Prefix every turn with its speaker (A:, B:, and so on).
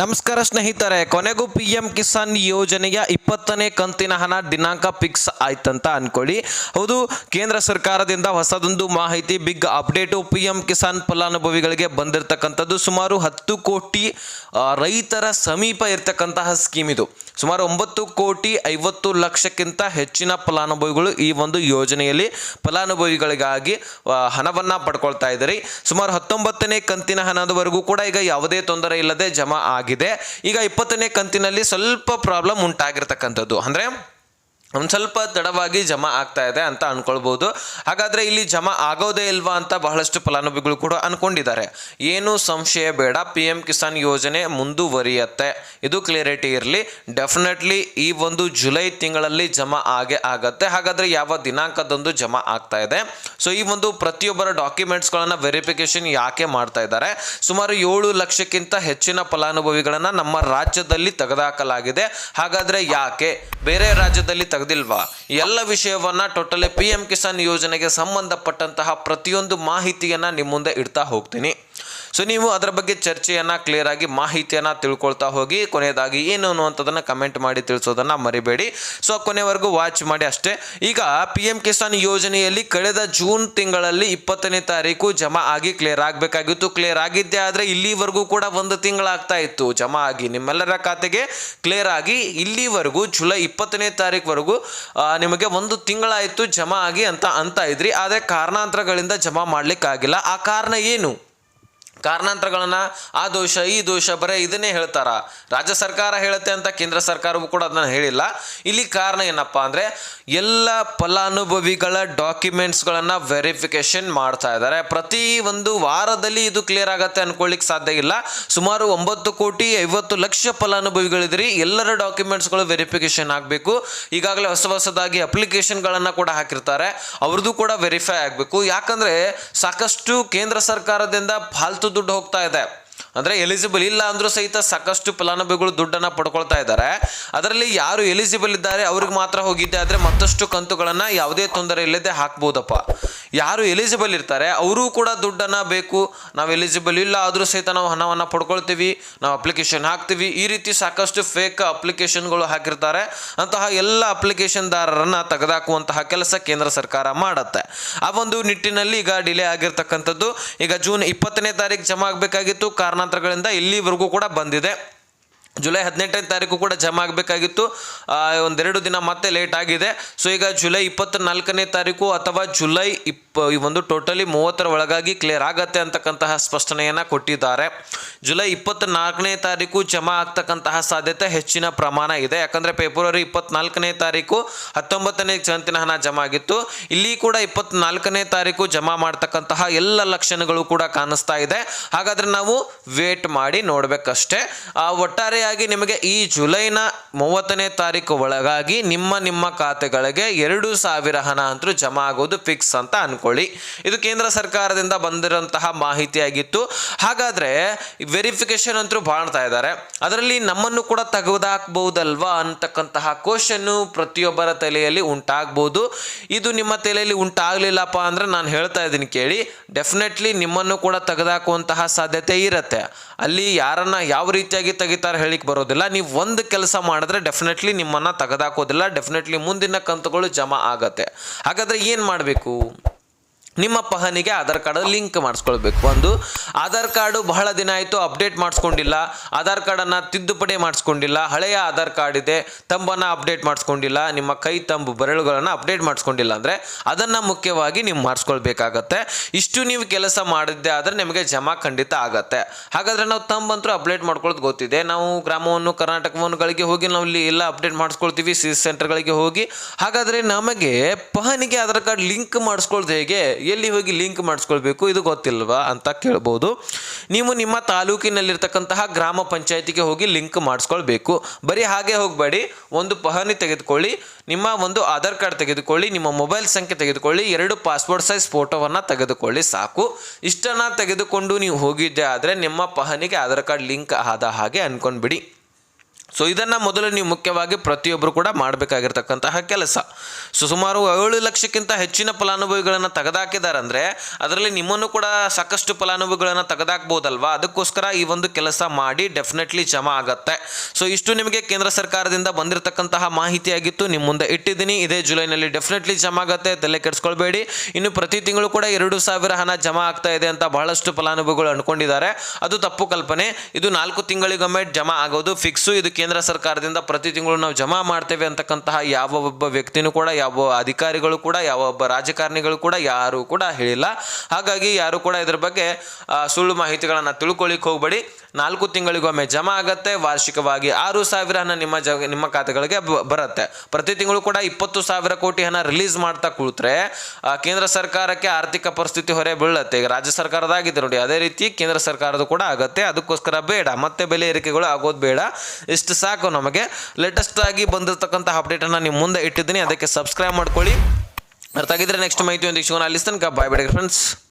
A: ನಮಸ್ಕಾರ ಸ್ನೇಹಿತರೆ, ಕೊನೆಗೂ ಪಿ ಎಂ ಕಿಸಾನ್ ಯೋಜನೆಯ ಇಪ್ಪತ್ತನೇ ಕಂತಿನ ಹಣ ದಿನಾಂಕ ಫಿಕ್ಸ್ ಆಯ್ತಂತ ಅನ್ಕೊಳ್ಳಿ. ಹೌದು, ಕೇಂದ್ರ ಸರ್ಕಾರದಿಂದ ಹೊಸದೊಂದು ಮಾಹಿತಿ, big update P M Kisan ಫಲಾನುಭವಿಗಳಿಗೆ ಬಂದಿರತಕ್ಕಂಥದ್ದು ಸುಮಾರು ಹತ್ತು ಕೋಟಿ ರೈತರ ಸಮೀಪ ಇರತಕ್ಕಂತಹ ಸ್ಕೀಮ್ ಇದು. ಸುಮಾರು ಒಂಬತ್ತು ಕೋಟಿ ಐವತ್ತು ಲಕ್ಷಕ್ಕಿಂತ ಹೆಚ್ಚಿನ ಫಲಾನುಭವಿಗಳು ಈ ಒಂದು ಯೋಜನೆಯಲ್ಲಿ ಫಲಾನುಭವಿಗಳಿಗಾಗಿ ಹಣವನ್ನು ಪಡ್ಕೊಳ್ತಾ ಇದ್ದಾರೆ. ಸುಮಾರು ಹತ್ತೊಂಬತ್ತನೇ ಕಂತಿನ ಹಣದವರೆಗೂ ಕೂಡ ಈಗ ಯಾವುದೇ ತೊಂದರೆ ಇಲ್ಲದೆ ಜಮಾ ಈಗ ಇಪ್ಪತ್ತನೇ ಕಂತಿನಲ್ಲಿ ಸ್ವಲ್ಪ ಪ್ರಾಬ್ಲಮ್ ಉಂಟಾಗಿರ್ತಕ್ಕಂಥದ್ದು. ಅಂದ್ರೆ ಒಂದು ಸ್ವಲ್ಪ ತಡವಾಗಿ ಜಮಾ ಆಗ್ತಾ ಇದೆ ಅಂತ ಅನ್ಕೊಳ್ಬೋದು. ಹಾಗಾದ್ರೆ ಇಲ್ಲಿ ಜಮಾ ಆಗೋದೇ ಇಲ್ವಾ ಅಂತ ಬಹಳಷ್ಟು ಫಲಾನುಭವಿಗಳು ಕೂಡ ಅನ್ಕೊಂಡಿದ್ದಾರೆ. ಏನು ಸಂಶಯ ಬೇಡ ಪಿ ಎಂ ಕಿಸಾನ್ ಯೋಜನೆ ಮುಂದುವರಿಯತ್ತೆ. ಇದು ಕ್ಲಿಯರಿಟಿ ಇರಲಿ. ಡೆಫಿನೆಟ್ಲಿ ಈ ಒಂದು ಜುಲೈ ತಿಂಗಳಲ್ಲಿ ಜಮಾ ಆಗೇ ಆಗತ್ತೆ. ಹಾಗಾದ್ರೆ ಯಾವ ದಿನಾಂಕದಂದು ಜಮಾ ಆಗ್ತಾ ಇದೆ. ಸೊ ಈ ಒಂದು ಪ್ರತಿಯೊಬ್ಬರ ಡಾಕ್ಯುಮೆಂಟ್ಸ್ಗಳನ್ನು ವೆರಿಫಿಕೇಶನ್ ಯಾಕೆ ಮಾಡ್ತಾ ಇದ್ದಾರೆ? ಸುಮಾರು ಏಳು ಲಕ್ಷಕ್ಕಿಂತ ಹೆಚ್ಚಿನ ಫಲಾನುಭವಿಗಳನ್ನು ನಮ್ಮ ರಾಜ್ಯದಲ್ಲಿ ತೆಗೆದುಹಾಕಲಾಗಿದೆ. ಹಾಗಾದ್ರೆ ಯಾಕೆ? ಬೇರೆ ರಾಜ್ಯದಲ್ಲಿ ಈ ಎಲ್ಲ ವಿಷಯವನ್ನ ಟೋಟಲಿ ಪಿ ಎಂ ಕಿಸಾನ್ ಯೋಜನೆಗೆ ಸಂಬಂಧಪಟ್ಟಂತಹ ಪ್ರತಿಯೊಂದು ಮಾಹಿತಿಯನ್ನ ನಿಮ್ಮ ಮುಂದೆ ಇಡ್ತಾ ಹೋಗ್ತೀನಿ. ಸೊ ನೀವು ಅದರ ಬಗ್ಗೆ ಚರ್ಚೆಯನ್ನು ಕ್ಲಿಯರ್ ಆಗಿ ಮಾಹಿತಿಯನ್ನು ತಿಳ್ಕೊಳ್ತಾ ಹೋಗಿ, ಕೊನೆಯದಾಗಿ ಏನು ಅನ್ನುವಂಥದ್ದನ್ನು ಕಮೆಂಟ್ ಮಾಡಿ ತಿಳಿಸೋದನ್ನು ಮರಿಬೇಡಿ. ಸೊ ಕೊನೆವರೆಗೂ ವಾಚ್ ಮಾಡಿ ಅಷ್ಟೇ. ಈಗ ಪಿ ಎಂ ಕಿಸಾನ್ ಯೋಜನೆಯಲ್ಲಿ ಕಳೆದ ಜೂನ್ ತಿಂಗಳಲ್ಲಿ ಇಪ್ಪತ್ತನೇ ತಾರೀಕು ಜಮಾ ಆಗಿ ಕ್ಲಿಯರ್ ಆಗಬೇಕಾಗಿತ್ತು. ಕ್ಲಿಯರ್ ಆಗಿದ್ದೆ ಆದರೆ ಇಲ್ಲಿವರೆಗೂ ಕೂಡ ಒಂದು ತಿಂಗಳಾಗ್ತಾ ಇತ್ತು. ಜಮಾ ಆಗಿ ನಿಮ್ಮೆಲ್ಲರ ಖಾತೆಗೆ ಕ್ಲಿಯರ್ ಆಗಿ ಇಲ್ಲಿವರೆಗೂ ಜುಲೈ ಇಪ್ಪತ್ತನೇ ತಾರೀಕುವರೆಗೂ ನಿಮಗೆ ಒಂದು ತಿಂಗಳಾಯಿತು ಜಮಾ ಆಗಿ ಅಂತ ಅಂತ ಇದ್ರಿ. ಆದರೆ ಕಾರಣಾಂತರಗಳಿಂದ ಜಮಾ ಮಾಡಲಿಕ್ಕಾಗಿಲ್ಲ. ಆ ಕಾರಣ ಏನು? ಕಾರಣಾಂತರಗಳನ್ನ ಆ ದೋಷ, ಈ ದೋಷ ಬರೀ ಇದನ್ನೇ ಹೇಳ್ತಾರ. ರಾಜ್ಯ ಸರ್ಕಾರ ಹೇಳುತ್ತೆ ಅಂತ ಕೇಂದ್ರ ಸರ್ಕಾರವು ಕೂಡ ಅದನ್ನ ಹೇಳಿಲ್ಲ. ಇಲ್ಲಿ ಕಾರಣ ಏನಪ್ಪ ಅಂದ್ರೆ ಎಲ್ಲ ಫಲಾನುಭವಿಗಳ ಡಾಕ್ಯುಮೆಂಟ್ಸ್ಗಳನ್ನು ವೆರಿಫಿಕೇಶನ್ ಮಾಡ್ತಾ ಇದ್ದಾರೆ. ಪ್ರತಿ ಒಂದು ವಾರದಲ್ಲಿ ಇದು ಕ್ಲಿಯರ್ ಆಗುತ್ತೆ ಅನ್ಕೊಳ್ಳಿಕ್ಕೆ ಸಾಧ್ಯ ಇಲ್ಲ. ಸುಮಾರು ಒಂಬತ್ತು ಕೋಟಿ ಐವತ್ತು ಲಕ್ಷ ಫಲಾನುಭವಿಗಳಿದ್ರಿ. ಎಲ್ಲರ ಡಾಕ್ಯುಮೆಂಟ್ಸ್ಗಳು ವೆರಿಫಿಕೇಶನ್ ಆಗಬೇಕು. ಈಗಾಗಲೇ ಹೊಸ ಹೊಸದಾಗಿ ಅಪ್ಲಿಕೇಶನ್ಗಳನ್ನು ಕೂಡ ಹಾಕಿರ್ತಾರೆ. ಅವ್ರದ್ದು ಕೂಡ ವೆರಿಫೈ ಆಗಬೇಕು. ಯಾಕಂದ್ರೆ ಸಾಕಷ್ಟು ಕೇಂದ್ರ ಸರ್ಕಾರದಿಂದ ಫಾಲ್ತು ದುಡ್ಡು ಹೋಗ್ತಾ ಇದೆ. ಅಂದರೆ ಎಲಿಜಿಬಲ್ ಇಲ್ಲ ಅಂದರೂ ಸಹಿತ ಸಾಕಷ್ಟು ಫಲಾನುಭವಿಗಳು ದುಡ್ಡನ್ನು ಪಡ್ಕೊಳ್ತಾ ಇದ್ದಾರೆ. ಅದರಲ್ಲಿ ಯಾರು ಎಲಿಜಿಬಲ್ ಇದ್ದಾರೆ, ಅವ್ರಿಗೆ ಮಾತ್ರ ಹೋಗಿದ್ದೆ ಆದರೆ ಮತ್ತಷ್ಟು ಕಂತುಗಳನ್ನು ಯಾವುದೇ ತೊಂದರೆ ಇಲ್ಲದೆ ಹಾಕ್ಬೋದಪ್ಪ. ಯಾರು ಎಲಿಜಿಬಲ್ ಇರ್ತಾರೆ, ಅವರು ಕೂಡ ದುಡ್ಡನ್ನು ಬೇಕು. ನಾವು ಎಲಿಜಿಬಲ್ ಇಲ್ಲ ಆದರೂ ಸಹಿತ ನಾವು ಹಣವನ್ನು ಪಡ್ಕೊಳ್ತೀವಿ, ನಾವು ಅಪ್ಲಿಕೇಶನ್ ಹಾಕ್ತೀವಿ. ಈ ರೀತಿ ಸಾಕಷ್ಟು ಫೇಕ್ ಅಪ್ಲಿಕೇಶನ್ಗಳು ಹಾಕಿರ್ತಾರೆ. ಅಂತಹ ಎಲ್ಲ ಅಪ್ಲಿಕೇಶನ್ದಾರರನ್ನು ತೆಗೆದಾಕುವಂತಹ ಕೆಲಸ ಕೇಂದ್ರ ಸರ್ಕಾರ ಮಾಡುತ್ತೆ. ಆ ಒಂದು ನಿಟ್ಟಿನಲ್ಲಿ ಈಗ ಡಿಲೇ ಆಗಿರ್ತಕ್ಕಂಥದ್ದು. ಈಗ ಜೂನ್ ಇಪ್ಪತ್ತನೇ ತಾರೀಕು ಜಮಾ ಆಗಬೇಕಾಗಿತ್ತು. ಕಾರಣಾಂತರಗಳಿಂದ ಇಲ್ಲಿವರೆಗೂ ಕೂಡ ಬಂದಿದೆ. ಜುಲೈ ಹದಿನೆಂಟನೇ ತಾರೀಕು ಕೂಡ ಜಮಾ ಆಗಬೇಕಾಗಿತ್ತು. ಒಂದೆರಡು ದಿನ ಮತ್ತೆ ಲೇಟ್ ಆಗಿದೆ. ಸೊ ಈಗ ಜುಲೈ ಇಪ್ಪತ್ನಾಲ್ಕನೇ ತಾರೀಕು ಅಥವಾ ಜುಲೈ ಇಪ್ಪ ಒಂದು ಟೋಟಲಿ ಮೂವತ್ತರ ಒಳಗಾಗಿ ಕ್ಲಿಯರ್ ಆಗತ್ತೆ ಅಂತಕ್ಕಂತಹ ಸ್ಪಷ್ಟನೆಯನ್ನು ಕೊಟ್ಟಿದ್ದಾರೆ. ಜುಲೈ ಇಪ್ಪತ್ನಾಲ್ಕನೇ ತಾರೀಕು ಜಮಾ ಆಗ್ತಕ್ಕಂತಹ ಸಾಧ್ಯತೆ ಹೆಚ್ಚಿನ ಪ್ರಮಾಣ ಇದೆ. ಯಾಕಂದರೆ ಫೆಬ್ರವರಿ ಇಪ್ಪತ್ನಾಲ್ಕನೇ ತಾರೀಕು ಹತ್ತೊಂಬತ್ತನೇ ಜಯಂತಿನ ಹಣ ಜಮಾ ಆಗಿತ್ತು. ಇಲ್ಲಿ ಕೂಡ ಇಪ್ಪತ್ನಾಲ್ಕನೇ ತಾರೀಕು ಜಮಾ ಮಾಡ್ತಕ್ಕಂತಹ ಎಲ್ಲ ಲಕ್ಷಣಗಳು ಕೂಡ ಕಾಣಿಸ್ತಾ ಇದೆ. ಹಾಗಾದ್ರೆ ನಾವು ವೇಟ್ ಮಾಡಿ ನೋಡಬೇಕಷ್ಟೇ. ಆ, ಒಟ್ಟಾರೆಯಾಗಿ ನಿಮಗೆ ಈ ಜುಲೈನ ಮೂವತ್ತನೇ ತಾರೀಕು ಒಳಗಾಗಿ ನಿಮ್ಮ ನಿಮ್ಮ ಖಾತೆಗಳಿಗೆ ಎರಡು ಸಾವಿರ ಹಣ ಅಂತೂ ಜಮಾ ಆಗೋದು ಫಿಕ್ಸ್ ಅಂತ ಅನ್ಕೊಳ್ಳಿ. ಇದು ಕೇಂದ್ರ ಸರ್ಕಾರದಿಂದ ಬಂದಿರೋಂತಹ ಮಾಹಿತಿಯಾಗಿತ್ತು. ಹಾಗಾದ್ರೆ ವೆರಿಫಿಕೇಶನ್ ಅಂತೂ ಬಾಳ್ತಾ ಇದ್ದಾರೆ. ಅದರಲ್ಲಿ ನಮ್ಮನ್ನು ಕೂಡ ತೆಗೆದಾಕ್ಬಹುದಲ್ವಾ ಅಂತಕ್ಕಂತಹ ಕ್ವಶನ್ನು ಪ್ರತಿಯೊಬ್ಬರ ತಲೆಯಲ್ಲಿ ಉಂಟಾಗ್ಬೋದು. ಇದು ನಿಮ್ಮ ತಲೆಯಲ್ಲಿ ಉಂಟಾಗಲಿಲ್ಲಪ್ಪ ಅಂದ್ರೆ ನಾನು ಹೇಳ್ತಾ ಇದ್ದೀನಿ ಕೇಳಿ. ಡೆಫಿನೆಟ್ಲಿ ನಿಮ್ಮನ್ನು ಕೂಡ ತೆಗೆದಾಕುವಂತಹ ಸಾಧ್ಯತೆ ಇರುತ್ತೆ. ಅಲ್ಲಿ ಯಾರನ್ನ ಯಾವ ರೀತಿಯಾಗಿ ತೆಗಿತಾರೆ ಹೇಳಿಕ್ ಬರೋದಿಲ್ಲ. ನೀವು ಒಂದು ಕೆಲಸ ಮಾಡಿದ್ರೆ ಡೆಫಿನೆಟ್ಲಿ ನಿಮ್ಮನ್ನ ತೆಗೆದಾಕೋದಿಲ್ಲ. ಡೆಫಿನೆಟ್ಲಿ ಮುಂದಿನ ಕಂತುಗಳು ಜಮಾ ಆಗತ್ತೆ. ಹಾಗಾದ್ರೆ ಏನು ಮಾಡಬೇಕು? ನಿಮ್ಮ ಪಹನಿಗೆ ಆಧಾರ್ ಕಾರ್ಡ್ ಲಿಂಕ್ ಮಾಡಿಸ್ಕೊಳ್ಬೇಕು. ಒಂದು, ಆಧಾರ್ ಕಾರ್ಡು ಬಹಳ ದಿನ ಆಯಿತು ಅಪ್ಡೇಟ್ ಮಾಡಿಸ್ಕೊಂಡಿಲ್ಲ. ಆಧಾರ್ ಕಾರ್ಡನ್ನು ತಿದ್ದುಪಡಿ ಮಾಡಿಸ್ಕೊಂಡಿಲ್ಲ. ಹಳೆಯ ಆಧಾರ್ ಕಾರ್ಡ್ ಇದೆ, ತಂಬನ್ನು ಅಪ್ಡೇಟ್ ಮಾಡಿಸ್ಕೊಂಡಿಲ್ಲ. ನಿಮ್ಮ ಕೈ ತಂಬು ಬೆರಳುಗಳನ್ನು ಅಪ್ಡೇಟ್ ಮಾಡಿಸ್ಕೊಂಡಿಲ್ಲ ಅಂದರೆ ಅದನ್ನು ಮುಖ್ಯವಾಗಿ ನೀವು ಮಾಡಿಸ್ಕೊಳ್ಬೇಕಾಗತ್ತೆ. ಇಷ್ಟು ನೀವು ಕೆಲಸ ಮಾಡಿದ್ದೆ ಆದರೆ ನಿಮಗೆ ಜಮಾ ಖಂಡಿತ ಆಗತ್ತೆ. ಹಾಗಾದರೆ ನಾವು ತಂಬಂತೂ ಅಪ್ಡೇಟ್ ಮಾಡ್ಕೊಳ್ಳೋದು ಗೊತ್ತಿದೆ. ನಾವು ಗ್ರಾಮವನ್ನು ಕರ್ನಾಟಕವನ್ನುಗಳಿಗೆ ಹೋಗಿ ನಾವು ಇಲ್ಲಿ ಎಲ್ಲ ಅಪ್ಡೇಟ್ ಮಾಡಿಸ್ಕೊಳ್ತೀವಿ, ಸಿ ಸೆಂಟರ್ಗಳಿಗೆ ಹೋಗಿ. ಹಾಗಾದರೆ ನಮಗೆ ಪಹನಿಗೆ ಆಧಾರ್ ಕಾರ್ಡ್ ಲಿಂಕ್ ಮಾಡಿಸ್ಕೊಳ್ಳೋದು ಹೇಗೆ? ಎಲ್ಲಿ ಹೋಗಿ ಲಿಂಕ್ ಮಾಡಿಸ್ಕೊಳ್ಬೇಕು ಇದು ಗೊತ್ತಿಲ್ವಾ ಅಂತ ಕೇಳ್ಬೋದು. ನೀವು ನಿಮ್ಮ ತಾಲೂಕಿನಲ್ಲಿರ್ತಕ್ಕಂತಹ ಗ್ರಾಮ ಪಂಚಾಯತಿಗೆ ಹೋಗಿ ಲಿಂಕ್ ಮಾಡಿಸ್ಕೊಳ್ಬೇಕು. ಬರೀ ಹಾಗೆ ಹೋಗಬೇಡಿ. ಒಂದು ಪಹಣಿ ತೆಗೆದುಕೊಳ್ಳಿ. ನಿಮ್ಮ ಒಂದು ಆಧಾರ್ ಕಾರ್ಡ್ ತೆಗೆದುಕೊಳ್ಳಿ. ನಿಮ್ಮ ಮೊಬೈಲ್ ಸಂಖ್ಯೆ ತೆಗೆದುಕೊಳ್ಳಿ. ಎರಡು ಪಾಸ್ಪೋರ್ಟ್ ಸೈಜ್ ಫೋಟೋವನ್ನು ತೆಗೆದುಕೊಳ್ಳಿ ಸಾಕು. ಇಷ್ಟನ್ನು ತೆಗೆದುಕೊಂಡು ನೀವು ಹೋಗಿದ್ದೆ ಆದರೆ ನಿಮ್ಮ ಪಹಣಿಗೆ ಆಧಾರ್ ಕಾರ್ಡ್ ಲಿಂಕ್ ಆದ ಹಾಗೆ ಅನ್ಕೊಂಡ್ಬಿಡಿ. ಸೊ ಇದನ್ನು ಮೊದಲು ನೀವು ಮುಖ್ಯವಾಗಿ ಪ್ರತಿಯೊಬ್ಬರು ಕೂಡ ಮಾಡಬೇಕಾಗಿರ್ತಕ್ಕಂತಹ ಕೆಲಸ. ಸೊ ಸುಮಾರು ಏಳು ಲಕ್ಷಕ್ಕಿಂತ ಹೆಚ್ಚಿನ ಫಲಾನುಭವಿಗಳನ್ನು ತೆಗೆದಾಕಿದ್ದಾರೆ ಅಂದರೆ ಅದರಲ್ಲಿ ನಿಮ್ಮನ್ನು ಕೂಡ ಸಾಕಷ್ಟು ಫಲಾನುಭವಿಗಳನ್ನು ತೆಗೆದಾಕ್ಬೋದಲ್ವಾ? ಅದಕ್ಕೋಸ್ಕರ ಈ ಒಂದು ಕೆಲಸ ಮಾಡಿ ಡೆಫಿನೆಟ್ಲಿ ಜಮಾ ಆಗತ್ತೆ. ಸೊ ಇಷ್ಟು ನಿಮಗೆ ಕೇಂದ್ರ ಸರ್ಕಾರದಿಂದ ಬಂದಿರತಕ್ಕಂತಹ ಮಾಹಿತಿಯಾಗಿತ್ತು. ನಿಮ್ಮ ಮುಂದೆ ಇಟ್ಟಿದ್ದೀನಿ. ಇದೇ ಜುಲೈನಲ್ಲಿ ಡೆಫಿನೆಟ್ಲಿ ಜಮಾ ಆಗತ್ತೆ. ತಲೆ ಕೆಡಿಸ್ಕೊಳ್ಬೇಡಿ. ಇನ್ನು ಪ್ರತಿ ತಿಂಗಳು ಕೂಡ ಎರಡು ಸಾವಿರ ಹಣ ಜಮಾ ಆಗ್ತಾ ಇದೆ ಅಂತ ಬಹಳಷ್ಟು ಫಲಾನುಭವಿಗಳು ಅನ್ಕೊಂಡಿದ್ದಾರೆ. ಅದು ತಪ್ಪು ಕಲ್ಪನೆ. ಇದು ನಾಲ್ಕು ತಿಂಗಳಿಗೊಮ್ಮೆ ಜಮಾ ಆಗೋದು ಫಿಕ್ಸು ಇದು ಕೇಂದ್ರ ಸರ್ಕಾರದಿಂದ ಪ್ರತಿ ತಿಂಗಳು ನಾವು ಜಮಾ ಮಾಡ್ತೇವೆ ಅಂತಕ್ಕಂತಹ ಯಾವ ಒಬ್ಬ ವ್ಯಕ್ತಿನೂ ಕೂಡ, ಯಾವ ಅಧಿಕಾರಿಗಳು ಕೂಡ, ಯಾವ ಒಬ್ಬ ರಾಜಕಾರಣಿಗಳು ಕೂಡ ಯಾರು ಕೂಡ ಹೇಳಿಲ್ಲ. ಹಾಗಾಗಿ ಯಾರು ಕೂಡ ಇದ್ರ ಬಗ್ಗೆ ಸುಳ್ಳು ಮಾಹಿತಿಗಳನ್ನು ತಿಳ್ಕೊಳ್ಳಿಕ್ಕೆ ಹೋಗಬೇಡಿ. ನಾಲ್ಕು ತಿಂಗಳಿಗೊಮ್ಮೆ ಜಮಾ ಆಗುತ್ತೆ. ವಾರ್ಷಿಕವಾಗಿ ಆರು ಸಾವಿರ ಹಣ ನಿಮ್ಮ ಜ, ನಿಮ್ಮ ಖಾತೆಗಳಿಗೆ ಬರುತ್ತೆ. ಪ್ರತಿ ತಿಂಗಳು ಕೂಡ ಇಪ್ಪತ್ತು ಸಾವಿರ ಕೋಟಿ ಹಣ ರಿಲೀಸ್ ಮಾಡ್ತಾ ಕೂತ್ರೆ ಕೇಂದ್ರ ಸರ್ಕಾರಕ್ಕೆ ಆರ್ಥಿಕ ಪರಿಸ್ಥಿತಿ ಹೊರೆ ಬೀಳುತ್ತೆ. ಈಗ ರಾಜ್ಯ ಸರ್ಕಾರದಾಗಿದೆ ನೋಡಿ, ಅದೇ ರೀತಿ ಕೇಂದ್ರ ಸರ್ಕಾರದ ಕೂಡ ಆಗುತ್ತೆ. ಅದಕ್ಕೋಸ್ಕರ ಬೇಡ, ಮತ್ತೆ ಬೆಲೆ ಏರಿಕೆಗಳು ಆಗೋದು ಬೇಡ. ಇಷ್ಟು ಸಾಕು ನಮಗೆ. ಲೇಟೆಸ್ಟ್ ಆಗಿ ಬಂದಿರತಕ್ಕಂಥ ಅಪ್ಡೇಟನ್ನು ನಿಮ್ಮ ಮುಂದೆ ಇಟ್ಟಿದ್ದೀನಿ. ಅದಕ್ಕೆ ಸಬ್ಸ್ಕ್ರೈಬ್ ಮಾಡ್ಕೊಳ್ಳಿ. ಅರ್ಥ ಆಗಿದ್ರೆ ನೆಕ್ಸ್ಟ್ ಮಾಹಿತಿ ಒಂದು ಸಿಗೋಣ. ಅಲ್ಲಿ ಬಾಯ್ ಬೇಡ ಫ್ರೆಂಡ್ಸ್